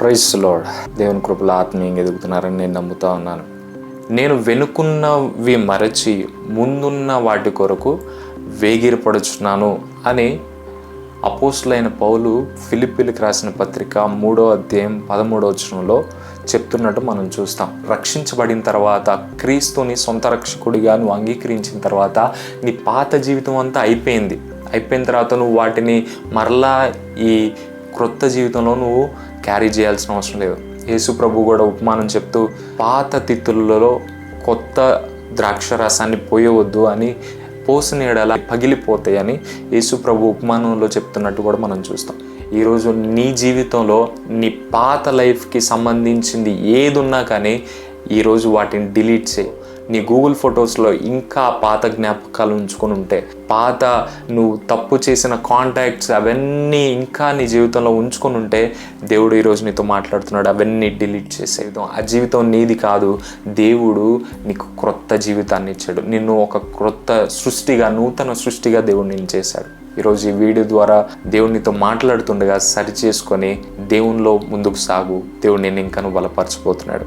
Praise lord దేవుని కృపల ఆత్మీయంగా ఎదుగుతున్నారని నేను నమ్ముతా ఉన్నాను. నేను వెనుకున్నవి మరచి ముందున్న వాటి కొరకు వేగిరపడుచున్నాను అని అపోస్లైన పౌలు ఫిలిపిలకు రాసిన పత్రిక మూడో అధ్యాయం పదమూడో వచనంలో చెప్తున్నట్టు మనం చూస్తాం. రక్షించబడిన తర్వాత క్రీస్తుని సొంత రక్షకుడిగా నువ్వు అంగీకరించిన తర్వాత నీ పాత జీవితం అంతా అయిపోయింది. అయిపోయిన తర్వాత నువ్వు వాటిని మరలా ఈ క్రొత్త జీవితంలో నువ్వు క్యారీ చేయాల్సిన అవసరం లేదు. యేసు ప్రభు కూడా ఉపమానం చెప్తూ పాత తిత్తులలో కొత్త ద్రాక్ష రసాన్ని పోయవద్దు అని పోసిన ఎడల పగిలిపోతాయని యేసు ప్రభు ఉపమానంలో చెప్తున్నట్టు కూడా మనం చూస్తాం. ఈరోజు నీ జీవితంలో నీ పాత లైఫ్కి సంబంధించింది ఏది ఉన్నా కానీ ఈరోజు వాటిని డిలీట్ చేయి. నీ గూగుల్ ఫొటోస్లో ఇంకా పాత జ్ఞాపకాలు ఉంచుకొని ఉంటే పాత నువ్వు తప్పు చేసిన కాంటాక్ట్స్ అవన్నీ ఇంకా నీ జీవితంలో ఉంచుకొని ఉంటే దేవుడు ఈరోజు నీతో మాట్లాడుతున్నాడు. అవన్నీ డిలీట్ చేసేద్దాం ఆ జీవితం నీది కాదు. దేవుడు నీకు క్రొత్త జీవితాన్ని ఇచ్చాడు. నిన్ను ఒక క్రొత్త సృష్టిగా నూతన సృష్టిగా దేవుడు నేను చేశాడు. ఈరోజు ఈ వీడియో ద్వారా దేవునితో మాట్లాడుతుండగా సరి చేసుకొని దేవునిలో ముందుకు సాగు. దేవుడు నేను ఇంకను బలపరచబోతున్నాడు.